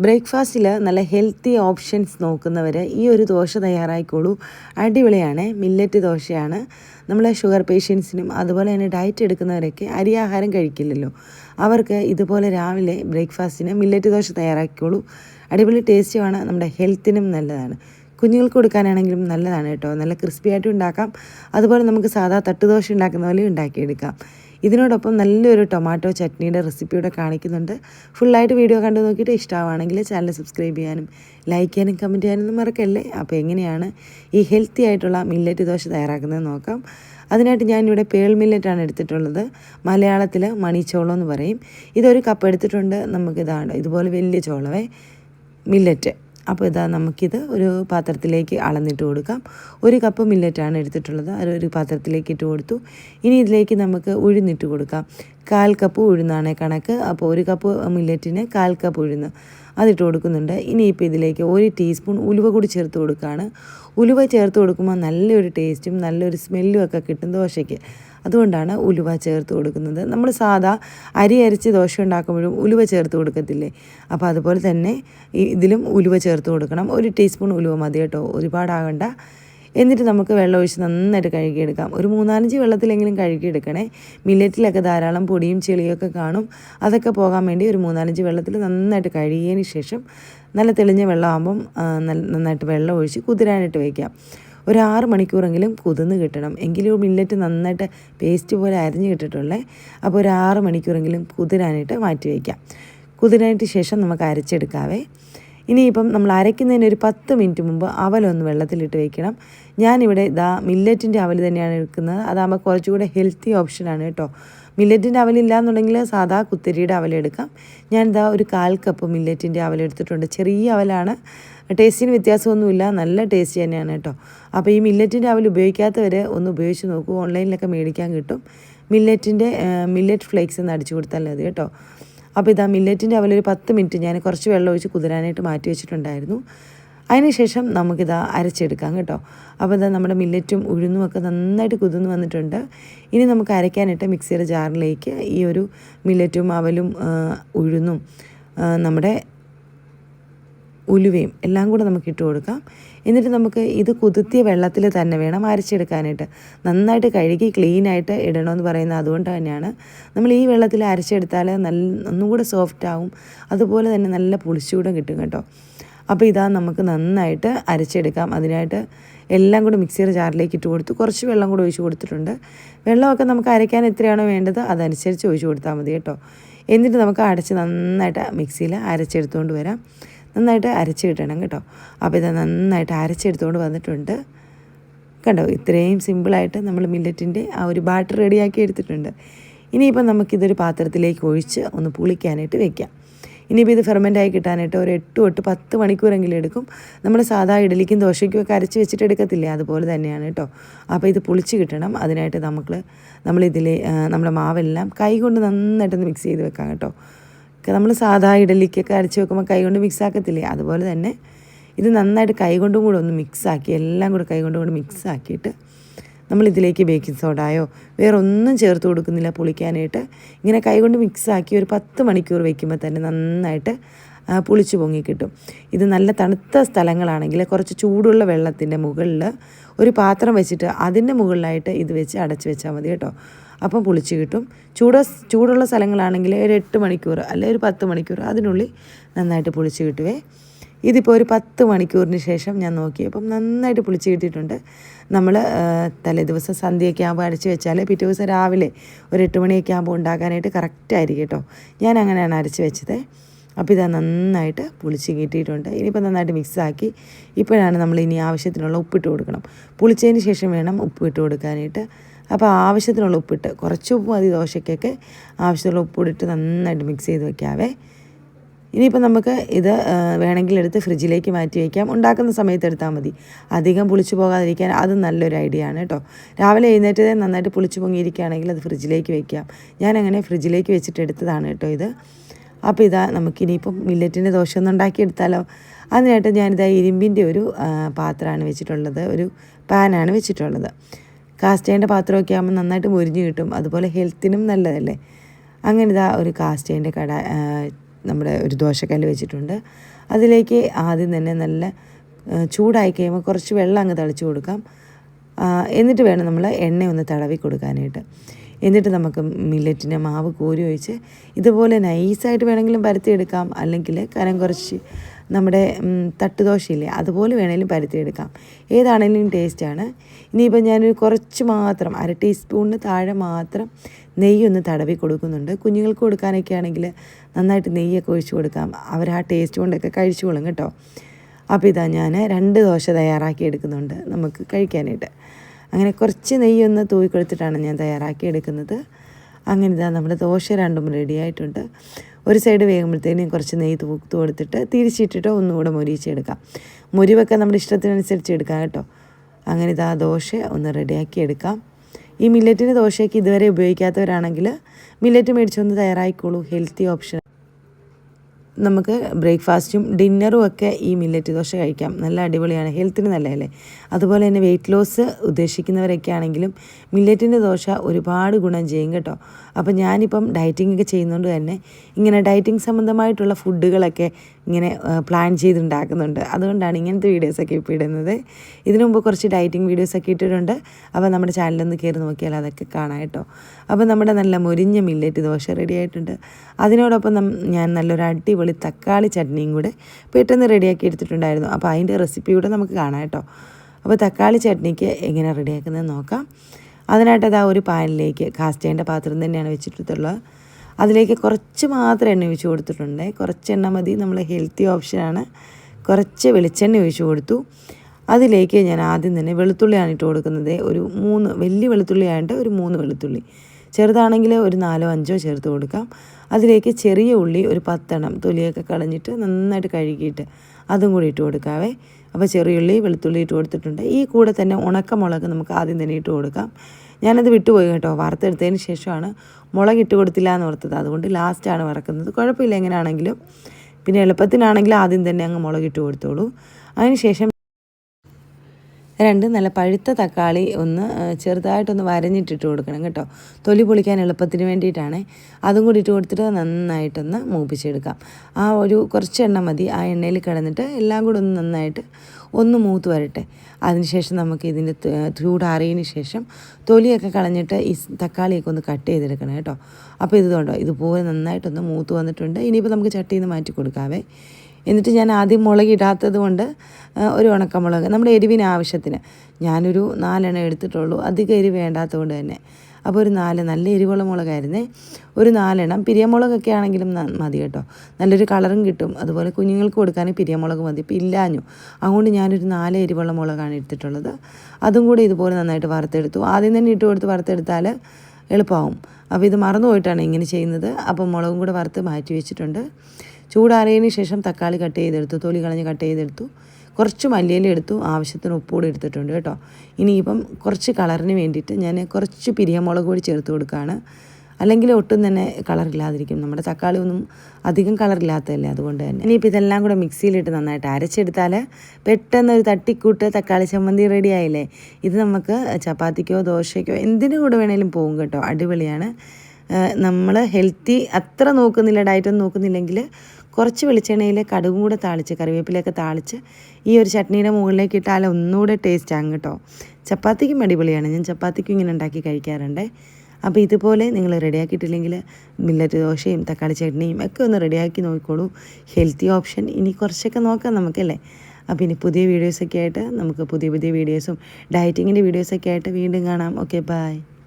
ബ്രേക്ക്ഫാസ്റ്റിൽ നല്ല healthy options നോക്കുന്നവർ ഈ ഒരു ദോശ തയ്യാറായിക്കോളൂ അടിപൊളിയാണ് മില്ലറ്റ് ദോശയാണ്. നമ്മളെ ഷുഗർ പേഷ്യൻസിനും അതുപോലെ തന്നെ ഡയറ്റ് എടുക്കുന്നവരൊക്കെ അരി ആഹാരം കഴിക്കില്ലല്ലോ. അവർക്ക് ഇതുപോലെ രാവിലെ ബ്രേക്ക്ഫാസ്റ്റിന് മില്ലറ്റ് ദോശ തയ്യാറാക്കിക്കോളൂ. അടിപൊളി ടേസ്റ്റുമാണ് നമ്മുടെ ഹെൽത്തിനും നല്ലതാണ്. കുഞ്ഞുങ്ങൾക്ക് കൊടുക്കാനാണെങ്കിലും നല്ലതാണ് കേട്ടോ. നല്ല ക്രിസ്പി ആയിട്ടും ഉണ്ടാക്കാം. അതുപോലെ നമുക്ക് സാധാ തട്ടുദോശ ഉണ്ടാക്കുന്ന പോലെ ഉണ്ടാക്കിയെടുക്കാം. ഇതിനോടൊപ്പം നല്ലൊരു ടൊമാറ്റോ ചട്നിയുടെ റെസിപ്പിയുടെ കാണിക്കുന്നുണ്ട്. ഫുള്ളായിട്ട് വീഡിയോ കണ്ടു നോക്കിയിട്ട് ഇഷ്ടമാണെങ്കിൽ ചാനൽ സബ്സ്ക്രൈബ് ചെയ്യാനും ലൈക്ക് ചെയ്യാനും കമന്റ് ചെയ്യാനൊന്നും മറക്കല്ലേ? അപ്പോൾ എങ്ങനെയാണ് ഈ ഹെൽത്തി ആയിട്ടുള്ള മില്ലറ്റ് ദോശ തയ്യാറാക്കുന്നത് നോക്കാം. അതിനായിട്ട് ഞാനിവിടെ പേൾ മില്ലറ്റാണ് എടുത്തിട്ടുള്ളത്. മലയാളത്തിൽ മണിച്ചോളം എന്ന് പറയും. ഇതൊരു കപ്പ് എടുത്തിട്ടുണ്ട്. നമുക്കിതാണ് ഇതുപോലെ വലിയ ചോളവേ മില്ലറ്റ് അപ്പോൾ ഇതാ നമുക്കിത് ഒരു പാത്രത്തിലേക്ക് അളന്നിട്ട് കൊടുക്കാം. ഒരു കപ്പ് മില്ലറ്റാണ് എടുത്തിട്ടുള്ളത്. അത് ഒരു പാത്രത്തിലേക്ക് ഇട്ട് കൊടുത്തു. ഇനി ഇതിലേക്ക് നമുക്ക് ഉഴുന്നിട്ട് കൊടുക്കാം. കാൽ കപ്പ് ഉഴുന്നാണ് കണക്ക്. അപ്പോൾ ഒരു കപ്പ് മില്ലറ്റിന് കാൽ കപ്പ് ഉഴുന്ന്. അതിട്ട് കൊടുക്കുന്നുണ്ട്. ഇനിയിപ്പോൾ ഇതിലേക്ക് ഒരു ടീസ്പൂൺ ഉലുവ കൂടി ചേർത്ത് കൊടുക്കുകയാണ് ഉലുവ ചേർത്ത് കൊടുക്കുമ്പോൾ നല്ലൊരു ടേസ്റ്റും നല്ലൊരു സ്മെല്ലും ഒക്കെ കിട്ടും ദോശയ്ക്ക്. അതുകൊണ്ടാണ് ഉലുവ ചേർത്ത് കൊടുക്കുന്നത്. നമ്മൾ സാധാ അരി അരച്ച് ദോശ ഉണ്ടാക്കുമ്പോഴും ഉലുവ ചേർത്ത് കൊടുക്കത്തില്ലേ? അപ്പോൾ അതുപോലെ തന്നെ ഇതിലും ഉലുവ ചേർത്ത് കൊടുക്കണം. ഒരു ടീസ്പൂൺ ഉലുവ മതി കേട്ടോ. ഒരുപാടാകണ്ട. എന്നിട്ട് നമുക്ക് വെള്ളം ഒഴിച്ച് നന്നായിട്ട് കഴുകിയെടുക്കാം. ഒരു മൂന്നാലഞ്ച് വെള്ളത്തിലെങ്കിലും കഴുകിയെടുക്കണേ. മില്ലറ്റിലൊക്കെ ധാരാളം പൊടിയും ചെളിയൊക്കെ കാണും. അതൊക്കെ പോകാൻ വേണ്ടി ഒരു മൂന്നാലഞ്ച് വെള്ളത്തിൽ നന്നായിട്ട് കഴുകിയതിന് ശേഷം നല്ല തെളിഞ്ഞ വെള്ളമാകുമ്പം നന്നായിട്ട് വെള്ളം ഒഴിച്ച് കുതിരാനായിട്ട് വയ്ക്കാം ഒരു ആറ് മണിക്കൂറെങ്കിലും കുതിർന്ന് കിട്ടണം. എങ്കിലും മില്ലറ്റ് നന്നായിട്ട് പേസ്റ്റ് പോലെ അരിഞ്ഞ് കിട്ടിട്ടുള്ളേ അപ്പോൾ ഒരു ആറ് മണിക്കൂറെങ്കിലും കുതിരാനായിട്ട് മാറ്റി വയ്ക്കാം കുതിരാനായിട്ട് ശേഷം നമുക്ക് അരച്ചെടുക്കാവേ. ഇനിയിപ്പം നമ്മൾ അരയ്ക്കുന്നതിന് ഒരു പത്ത് മിനിറ്റ് മുമ്പ് അവലൊന്ന് വെള്ളത്തിലിട്ട് വയ്ക്കണം ഞാനിവിടെ ഇതാ മില്ലറ്റിന്റെ അവൽ തന്നെയാണ് എടുക്കുന്നത്. അതാകുമ്പോൾ കുറച്ചുകൂടെ ഹെൽത്തി ഓപ്ഷനാണ് കേട്ടോ. മില്ലറ്റിന്റെ അവലില്ല എന്നുണ്ടെങ്കിൽ സാധാ കുത്തിരിയുടെ അവലെടുക്കാം ഞാൻ ഒരു കാൽ കപ്പ് മില്ലറ്റിന്റെ അവലെടുത്തിട്ടുണ്ട് ചെറിയ അവലാണ്. ടേസ്റ്റിന് വ്യത്യാസമൊന്നുമില്ല. നല്ല ടേസ്റ്റ് തന്നെയാണ് കേട്ടോ. അപ്പോൾ ഈ മില്ലറ്റിന്റെ അവൽ ഉപയോഗിക്കാത്തവരെ ഒന്ന് ഉപയോഗിച്ച് നോക്കൂ. ഓൺലൈനിലൊക്കെ മേടിക്കാൻ കിട്ടും. മില്ലറ്റിന്റെ മില്ലറ്റ് ഫ്ലേക്സ് എന്ന് അടിച്ചു കൊടുത്താൽ മതി കേട്ടോ. അപ്പോൾ ഇതാ മില്ലറ്റിന്റെ അവലൊരു പത്ത് മിനിറ്റ് ഞാൻ കുറച്ച് വെള്ളം ഒഴിച്ച് കുതിരാനായിട്ട് മാറ്റി വെച്ചിട്ടുണ്ടായിരുന്നു. അതിനുശേഷം നമുക്കിതാ അരച്ചെടുക്കാം കേട്ടോ. അപ്പോൾ ഇതാ നമ്മുടെ മില്ലറ്റും ഉഴുന്നും ഒക്കെ നന്നായിട്ട് കുതിർന്ന് വന്നിട്ടുണ്ട്. ഇനി നമുക്ക് അരയ്ക്കാനിട്ട് മിക്സിയുടെ ജാറിലേക്ക് ഈ ഒരു മില്ലറ്റും അവലും ഉഴുന്നും നമ്മുടെ ഉലുവയും എല്ലാം കൂടെ നമുക്ക് ഇട്ട് കൊടുക്കാം. എന്നിട്ട് നമുക്ക് ഇത് കുതിർത്തിയ വെള്ളത്തിൽ തന്നെ വേണം അരച്ചെടുക്കാനായിട്ട്. നന്നായിട്ട് കഴുകി ക്ലീനായിട്ട് ഇടണമെന്ന് പറയുന്നത് അതുകൊണ്ട് തന്നെയാണ്. നമ്മൾ ഈ വെള്ളത്തിൽ അരച്ചെടുത്താൽ നല്ല ഒന്നും കൂടെ സോഫ്റ്റ് ആവും. അതുപോലെ തന്നെ നല്ല പുളിച്ചുകൂടെ കിട്ടും കേട്ടോ. അപ്പോൾ ഇതാ നമുക്ക് നന്നായിട്ട് അരച്ചെടുക്കാം. അതിനായിട്ട് എല്ലാം കൂടി മിക്സിയുടെ ജാറിലേക്ക് ഇട്ട് കൊടുത്ത്. കുറച്ച് വെള്ളം കൂടി ഒഴിച്ച് കൊടുത്തിട്ടുണ്ട്. വെള്ളമൊക്കെ നമുക്ക് അരയ്ക്കാൻ എത്രയാണോ വേണ്ടത് അതനുസരിച്ച് ഒഴിച്ച് കൊടുത്താൽ മതി കേട്ടോ. എന്നിട്ട് നമുക്ക് അടച്ച് നന്നായിട്ട് മിക്സിയിൽ അരച്ചെടുത്തുകൊണ്ട് വരാം. നന്നായിട്ട് അരച്ച് കിട്ടണം കേട്ടോ. അപ്പോൾ ഇത് നന്നായിട്ട് അരച്ചെടുത്തുകൊണ്ട് വന്നിട്ടുണ്ട്. കണ്ടോ ഇത്രയും സിമ്പിളായിട്ട് നമ്മൾ മില്ലറ്റിന്റെ ആ ഒരു ബാറ്റർ റെഡിയാക്കി എടുത്തിട്ടുണ്ട്. ഇനിയിപ്പോൾ നമുക്കിതൊരു പാത്രത്തിലേക്ക് ഒഴിച്ച് ഒന്ന് പുളിക്കാനായിട്ട് വെക്കാം. ഇനിയിപ്പോൾ ഇത് ഫെർമെന്റായി കിട്ടാനായിട്ട് ഒരു എട്ട് തൊട്ട് പത്ത് മണിക്കൂറെങ്കിലും എടുക്കും. നമ്മൾ സാധാ ഇഡലിക്കും ദോശയ്ക്കും ഒക്കെ അരച്ച് വെച്ചിട്ട് എടുക്കത്തില്ലേ? അതുപോലെ തന്നെയാണ് കേട്ടോ. അപ്പോൾ ഇത് പുളിച്ച് കിട്ടണം. അതിനായിട്ട് നമുക്ക് നമ്മളിതിൽ നമ്മുടെ മാവെല്ലാം കൈ കൊണ്ട് നന്നായിട്ടൊന്ന് മിക്സ് ചെയ്ത് വെക്കാം കേട്ടോ. നമ്മൾ സാധാ ഇഡലിക്കൊക്കെ അരച്ച് വെക്കുമ്പോൾ കൈ കൊണ്ട് മിക്സ് ആക്കത്തില്ലേ? അതുപോലെ തന്നെ ഇത് നന്നായിട്ട് കൈ കൊണ്ടും കൂടെ ഒന്ന് മിക്സാക്കി എല്ലാം കൂടെ കൈ കൊണ്ടും കൂടെ മിക്സ് ആക്കിയിട്ട് നമ്മൾ ഇതിലേക്ക് ബേക്കിംഗ് സോഡായോ വേറെ ഒന്നും ചേർത്ത് കൊടുക്കുന്നില്ല പുളിക്കാനായിട്ട്. ഇങ്ങനെ കൈകൊണ്ട് മിക്സാക്കി ഒരു പത്ത് മണിക്കൂർ വയ്ക്കുമ്പോൾ തന്നെ നന്നായിട്ട് പുളിച്ച് പൊങ്ങി കിട്ടും. ഇത് നല്ല തണുത്ത സ്ഥലങ്ങളാണെങ്കിൽ കുറച്ച് ചൂടുള്ള വെള്ളത്തിന്റെ മുകളിൽ ഒരു പാത്രം വെച്ചിട്ട് അതിന്റെ മുകളിലായിട്ട് ഇത് വെച്ച് അടച്ച് വെച്ചാൽ മതി കേട്ടോ. അപ്പം പുളിച്ച് കിട്ടും. ചൂട് ചൂടുള്ള സ്ഥലങ്ങളാണെങ്കിൽ ഒരു എട്ട് മണിക്കൂർ അല്ലെങ്കിൽ ഒരു പത്ത് മണിക്കൂർ അതിനുള്ളിൽ നന്നായിട്ട് പുളിച്ച് കിട്ടുവേ. ഇതിപ്പോൾ ഒരു പത്ത് മണിക്കൂറിന് ശേഷം ഞാൻ നോക്കിയപ്പം നന്നായിട്ട് പുളിച്ച് കിട്ടിയിട്ടുണ്ട്. നമ്മൾ തലേ ദിവസം സന്ധ്യയൊക്കെ ആകുമ്പോൾ അരച്ച് വെച്ചാൽ പിറ്റേ ദിവസം രാവിലെ ഒരു എട്ട് മണിയൊക്കെ ആകുമ്പോൾ ഉണ്ടാക്കാനായിട്ട് കറക്റ്റായിരിക്കും കേട്ടോ. ഞാൻ അങ്ങനെയാണ് അരച്ച് വെച്ചത്. അപ്പോൾ ഇത് നന്നായിട്ട് പുളിച്ച് കിട്ടിയിട്ടുണ്ട്. ഇനിയിപ്പോൾ നന്നായിട്ട് മിക്സാക്കി ഇപ്പോഴാണ് നമ്മൾ ഇനി ആവശ്യത്തിനുള്ള ഉപ്പിട്ട് കൊടുക്കണം. പുളിച്ചതിന് ശേഷം വേണം ഉപ്പ് ഇട്ട് കൊടുക്കാനായിട്ട്. അപ്പോൾ ആവശ്യത്തിനുള്ള ഉപ്പിട്ട് കുറച്ച് ഉപ്പ് മതി ദോശയ്ക്കൊക്കെ. ആവശ്യത്തിനുള്ള ഉപ്പിട്ട് നന്നായിട്ട് മിക്സ് ചെയ്ത് വെക്കാവേ. ഇനിയിപ്പോൾ നമുക്ക് ഇത് വേണമെങ്കിൽ എടുത്ത് ഫ്രിഡ്ജിലേക്ക് മാറ്റി വയ്ക്കാം ഉണ്ടാക്കുന്ന സമയത്ത് എടുത്താൽ മതി. അധികം പുളിച്ചു പോകാതിരിക്കാൻ അത് നല്ലൊരു ഐഡിയ ആണ് കേട്ടോ. രാവിലെ എഴുന്നേറ്റതേ നന്നായിട്ട് പുളിച്ചു പൊങ്ങിയിരിക്കുകയാണെങ്കിൽ അത് ഫ്രിഡ്ജിലേക്ക് വയ്ക്കാം ഞാൻ അങ്ങനെ ഫ്രിഡ്ജിലേക്ക് വെച്ചിട്ട് എടുത്തതാണ് കേട്ടോ ഇത്. അപ്പോൾ ഇതാ നമുക്കിനിയിപ്പം മില്ലറ്റിന്റെ ദോശ ഒന്ന് ഉണ്ടാക്കിയെടുത്താലോ? അതിനായിട്ട് ഞാനിതാ ഇരുമ്പിന്റെ ഒരു പാത്രമാണ് വെച്ചിട്ടുള്ളത്. ഒരു പാനാണ് വെച്ചിട്ടുള്ളത്. കാസ്റ്റേന്റെ പാത്രമൊക്കെ ആകുമ്പോൾ നന്നായിട്ട് മുരിഞ്ഞ് കിട്ടും. അതുപോലെ ഹെൽത്തിനും നല്ലതല്ലേ? അങ്ങനെ ഇതാ ഒരു കാസ്റ്റേന്റെ കട നമ്മുടെ ഒരു ദോശക്കല്ല് വെച്ചിട്ടുണ്ട്. അതിലേക്ക് ആദ്യം തന്നെ നല്ല ചൂടായി കഴിയുമ്പോൾ കുറച്ച് വെള്ളം അങ്ങ് തളിച്ചു കൊടുക്കാം. എന്നിട്ട് വേണം നമ്മൾ എണ്ണ ഒന്ന് തടവി കൊടുക്കാനായിട്ട്. എന്നിട്ട് നമുക്ക് മില്ലറ്റിന്റെ മാവ് കോരി ഒഴിച്ച് ഇതുപോലെ നൈസായിട്ട് വേണമെങ്കിലും പരത്തിയെടുക്കാം. അല്ലെങ്കിൽ കനം കുറച്ച് നമ്മുടെ തട്ടുദോശയില്ലേ അതുപോലെ വേണമെങ്കിലും പരത്തിയെടുക്കാം. ഏതാണെങ്കിലും ടേസ്റ്റാണ് ഇനിയിപ്പോൾ ഞാനൊരു കുറച്ച് മാത്രം അര ടീസ്പൂണിന് താഴെ മാത്രം നെയ്യൊന്ന് തടവി കൊടുക്കുന്നുണ്ട്. കുഞ്ഞുങ്ങൾക്ക് കൊടുക്കാനൊക്കെ ആണെങ്കിൽ നന്നായിട്ട് നെയ്യൊക്കെ ഒഴിച്ചു കൊടുക്കാം. അവർ ആ ടേസ്റ്റ് കൊണ്ടൊക്കെ കഴിച്ചോളും കേട്ടോ. അപ്പോൾ ഇതാ ഞാൻ രണ്ട് ദോശ തയ്യാറാക്കി എടുക്കുന്നുണ്ട് നമുക്ക് കഴിക്കാനായിട്ട്. അങ്ങനെ കുറച്ച് നെയ്യൊന്ന് തൂവി കൊടുത്തിട്ടാണ് ഞാൻ തയ്യാറാക്കി എടുക്കുന്നത് അങ്ങനെ ഇതാ നമ്മുടെ ദോശ രണ്ടും റെഡി ആയിട്ടുണ്ട്. ഒരു സൈഡ് വേകുമ്പോഴത്തേനും കുറച്ച് നെയ്യ് തൂത്ത് കൊടുത്തിട്ട് തിരിച്ചിട്ടിട്ട് ഒന്നുകൂടെ മുരിച്ചെടുക്കാം മുരിവൊക്കെ നമ്മുടെ ഇഷ്ടത്തിനനുസരിച്ച് എടുക്കാം കേട്ടോ. അങ്ങനെ ഇതാ ദോശ ഒന്ന് റെഡിയാക്കി എടുക്കാം. ഈ മില്ലറ്റിന്റെ ദോശയ്ക്ക് ഇതുവരെ ഉപയോഗിക്കാത്തവരാണെങ്കിൽ മില്ലറ്റ് മേടിച്ചൊന്ന് തയ്യാറായിക്കോളൂ ഹെൽത്തി ഓപ്ഷൻ നമുക്ക് ബ്രേക്ക്ഫാസ്റ്റും ഡിന്നറും ഒക്കെ ഈ മില്ലറ്റ് ദോശ കഴിക്കാം. നല്ല അടിപൊളിയാണ്. ഹെൽത്തിന് നല്ലതല്ലേ? അതുപോലെ തന്നെ വെയിറ്റ് ലോസ് ഉദ്ദേശിക്കുന്നവരൊക്കെ ആണെങ്കിലും മില്ലറ്റിന്റെ ദോശ ഒരുപാട് ഗുണം ചെയ്യും കേട്ടോ. അപ്പോൾ ഞാനിപ്പം ഡയറ്റിംഗ് ഒക്കെ ചെയ്യുന്നതുകൊണ്ട് തന്നെ ഇങ്ങനെ ഡയറ്റിംഗ് സംബന്ധമായിട്ടുള്ള ഫുഡുകളൊക്കെ ഇങ്ങനെ പ്ലാൻ ചെയ്തുണ്ടാക്കുന്നുണ്ട് അതുകൊണ്ടാണ് ഇങ്ങനത്തെ വീഡിയോസൊക്കെ ഇപ്പോൾ ഇടുന്നത്. ഇതിനു മുമ്പ് കുറച്ച് ഡയറ്റിംഗ് വീഡിയോസൊക്കെ ഇട്ടിട്ടുണ്ട്. അപ്പോൾ നമ്മുടെ ചാനലൊന്ന് കയറി നോക്കിയാൽ അതൊക്കെ കാണാം കേട്ടോ. അപ്പോൾ നമ്മുടെ നല്ല മുരിഞ്ഞ മില്ലറ്റ് ദോശ റെഡി ആയിട്ടുണ്ട്. അതിനോടൊപ്പം ഞാൻ നല്ലൊരു അടിപൊളി തക്കാളി ചട്നിയും കൂടെ പെട്ടെന്ന് റെഡിയാക്കി എടുത്തിട്ടുണ്ടായിരുന്നു. അപ്പോൾ അതിന്റെ റെസിപ്പി കൂടെ നമുക്ക് കാണാം കേട്ടോ. അപ്പോൾ തക്കാളി ചട്നിക്ക് എങ്ങനെ റെഡിയാക്കുന്നത് നോക്കാം. അതിനായിട്ട് അതാ ഒരു പാനിലേക്ക് കാസ്റ്റേന്റെ പാത്രം തന്നെയാണ് വെച്ചിട്ടുള്ളത്. അതിലേക്ക് കുറച്ച് മാത്രം എണ്ണ ഒഴിച്ച് കൊടുത്തിട്ടുണ്ട്. കുറച്ച് എണ്ണ മതി. നമ്മൾ ഹെൽത്തി ഓപ്ഷനാണ് കുറച്ച് വെളിച്ചെണ്ണ ഒഴിച്ച് കൊടുത്തു. അതിലേക്ക് ഞാൻ ആദ്യം തന്നെ വെളുത്തുള്ളിയാണ് ഇട്ട് കൊടുക്കുന്നത്. ഒരു മൂന്ന് വലിയ വെളുത്തുള്ളി ആയിട്ട് ഒരു മൂന്ന് വെളുത്തുള്ളി. ചെറുതാണെങ്കിൽ ഒരു നാലോ അഞ്ചോ ചേർത്ത് കൊടുക്കാം. അതിലേക്ക് ചെറിയ ഉള്ളി ഒരു പത്തെണ്ണം തൊലിയൊക്കെ കളഞ്ഞിട്ട് നന്നായിട്ട് കഴുകിയിട്ട് അതും കൂടി ഇട്ട് കൊടുക്കാവേ. അപ്പോൾ ചെറിയ ഉള്ളി വെളുത്തുള്ളി ഇട്ട് കൊടുത്തിട്ടുണ്ട്. ഈ കൂടെ തന്നെ ഉണക്കമുളക് നമുക്ക് ആദ്യം തന്നെ ഇട്ട് കൊടുക്കാം. ഞാനത് വിട്ടുപോയി കേട്ടോ. വറുത്തെടുത്തതിന് ശേഷമാണ് മുളകിട്ട് കൊടുത്തില്ല എന്ന് ഓർത്തത്. അതുകൊണ്ട് ലാസ്റ്റാണ് വറക്കുന്നത്. കുഴപ്പമില്ല എങ്ങനെയാണെങ്കിലും പിന്നെ എളുപ്പത്തിനാണെങ്കിൽ ആദ്യം തന്നെ അങ്ങ് മുളകിട്ട് കൊടുത്തോളൂ. അതിന് ശേഷം രണ്ട് നല്ല പഴുത്ത തക്കാളി ഒന്ന് ചെറുതായിട്ടൊന്ന് വരഞ്ഞിട്ടിട്ട് കൊടുക്കണം കേട്ടോ. തൊലി പൊളിക്കാൻ എളുപ്പത്തിന് വേണ്ടിയിട്ടാണ്. അതും കൂടി ഇട്ട് കൊടുത്തിട്ട് നന്നായിട്ടൊന്ന് മൂപ്പിച്ചെടുക്കാം. ആ ഒരു കുറച്ച് എണ്ണ മതി. ആ എണ്ണയിൽ കിടന്നിട്ട് എല്ലാം കൂടെ ഒന്ന് നന്നായിട്ട് ഒന്ന് മൂത്ത് വരട്ടെ. അതിനുശേഷം നമുക്ക് ഇതിന്റെ ചൂടാറിയതിന് ശേഷം തൊലിയൊക്കെ കളഞ്ഞിട്ട് ഈ തക്കാളിയൊക്കെ ഒന്ന് കട്ട് ചെയ്തെടുക്കണം കേട്ടോ. അപ്പോൾ ഇത് കണ്ടോ ഇതുപോലെ നന്നായിട്ടൊന്ന് മൂത്ത് വന്നിട്ടുണ്ട്. ഇനിയിപ്പോൾ നമുക്ക് ചട്ടിയിൽ നിന്ന് മാറ്റി കൊടുക്കാവേ. എന്നിട്ട് ഞാൻ ആദ്യം മുളക് ഇടാത്തത് കൊണ്ട് ഒരു ഉണക്കമുളക് നമ്മുടെ എരിവിന് ആവശ്യത്തിന്. ഞാനൊരു നാലെണ്ണം എടുത്തിട്ടുള്ളൂ. അധികം എരിവ് വേണ്ടാത്തത് കൊണ്ട് തന്നെ. അപ്പോൾ ഒരു നാല് നല്ല എരിവുള്ള മുളകായിരുന്നേ. ഒരു നാലെണ്ണം പിരിയമുളകൊക്കെ ആണെങ്കിലും മതി കേട്ടോ. നല്ലൊരു കളറും കിട്ടും. അതുപോലെ കുഞ്ഞുങ്ങൾക്ക് കൊടുക്കാൻ പിരിയമുളക് മതി. ഇപ്പം ഇല്ലാഞ്ഞു. അതുകൊണ്ട് ഞാനൊരു നാല് എരിവുള്ള മുളകാണ് എടുത്തിട്ടുള്ളത്. അതും കൂടി ഇതുപോലെ നന്നായിട്ട് വറുത്തെടുത്തു. ആദ്യം തന്നെ ഇട്ട് കൊടുത്ത് വറുത്തെടുത്താൽ എളുപ്പമാവും. അപ്പോൾ ഇത് മറന്നു പോയിട്ടാണ് ഇങ്ങനെ ചെയ്യുന്നത്. അപ്പം മുളകും കൂടെ വറുത്ത് മാറ്റി വെച്ചിട്ടുണ്ട്. ചൂടാറിയതിന് ശേഷം തക്കാളി കട്ട് ചെയ്തെടുത്തു. തൊലി കളഞ്ഞ് കട്ട് ചെയ്തെടുത്തു. കുറച്ച് മല്ലിയില എടുത്തു ആവശ്യത്തിന് ഉപ്പ് കൂടി എടുത്തിട്ടുണ്ട് കേട്ടോ. ഇനിയിപ്പം കുറച്ച് കളറിന് വേണ്ടിയിട്ട് ഞാൻ കുറച്ച് പിരിയമുളക് കൂടി ചേർത്ത് കൊടുക്കുകയാണ്. അല്ലെങ്കിൽ ഒട്ടും തന്നെ കളറില്ലാതിരിക്കും നമ്മുടെ തക്കാളി ഒന്നും അധികം കളറില്ലാത്തതല്ലേ അതുകൊണ്ട് തന്നെ. ഇനിയിപ്പോൾ ഇതെല്ലാം കൂടെ മിക്സിയിലിട്ട് നന്നായിട്ട് അരച്ചെടുത്താൽ പെട്ടെന്ന് ഒരു തട്ടിക്കൂട്ട് തക്കാളി ചമ്മന്തി റെഡി ആയില്ലേ? ഇത് നമുക്ക് ചപ്പാത്തിക്കോ ദോശയ്ക്കോ എന്തിനു കൂടെ വേണേലും പോകും കേട്ടോ. അടിപൊളിയാണ്. നമ്മൾ ഹെൽത്തി അത്ര നോക്കുന്നില്ല ഡയറ്റൊന്നും നോക്കുന്നില്ലെങ്കിൽ കുറച്ച് വെളിച്ചെണ്ണയിൽ കടുകും കൂടെ താളിച്ച് കറിവേപ്പിലൊക്കെ താളിച്ച് ഈ ഒരു ചട്നിയുടെ മുകളിലേക്ക് ഇട്ടാൽ ഒന്നുകൂടെ ടേസ്റ്റ് ആകും കേട്ടോ. ചപ്പാത്തിക്കും അടിപൊളിയാണ്. ഞാൻ ചപ്പാത്തിക്കും ഇങ്ങനെ ഉണ്ടാക്കി കഴിക്കാറുണ്ട്. അപ്പോൾ ഇതുപോലെ നിങ്ങൾ റെഡിയാക്കിയിട്ടില്ലെങ്കിൽ മില്ലറ്റ് ദോശയും തക്കാളി ചട്നിയും ഒക്കെ ഒന്ന് റെഡിയാക്കി നോക്കിക്കോളൂ. ഹെൽത്തി ഓപ്ഷൻ ഇനി കുറച്ചൊക്കെ നോക്കാം നമുക്കല്ലേ? അപ്പോൾ ഇനി പുതിയ വീഡിയോസൊക്കെ ആയിട്ട് നമുക്ക് പുതിയ പുതിയ വീഡിയോസും ഡയറ്റിങ്ങിന്റെ വീഡിയോസൊക്കെ ആയിട്ട് വീണ്ടും കാണാം. Okay bye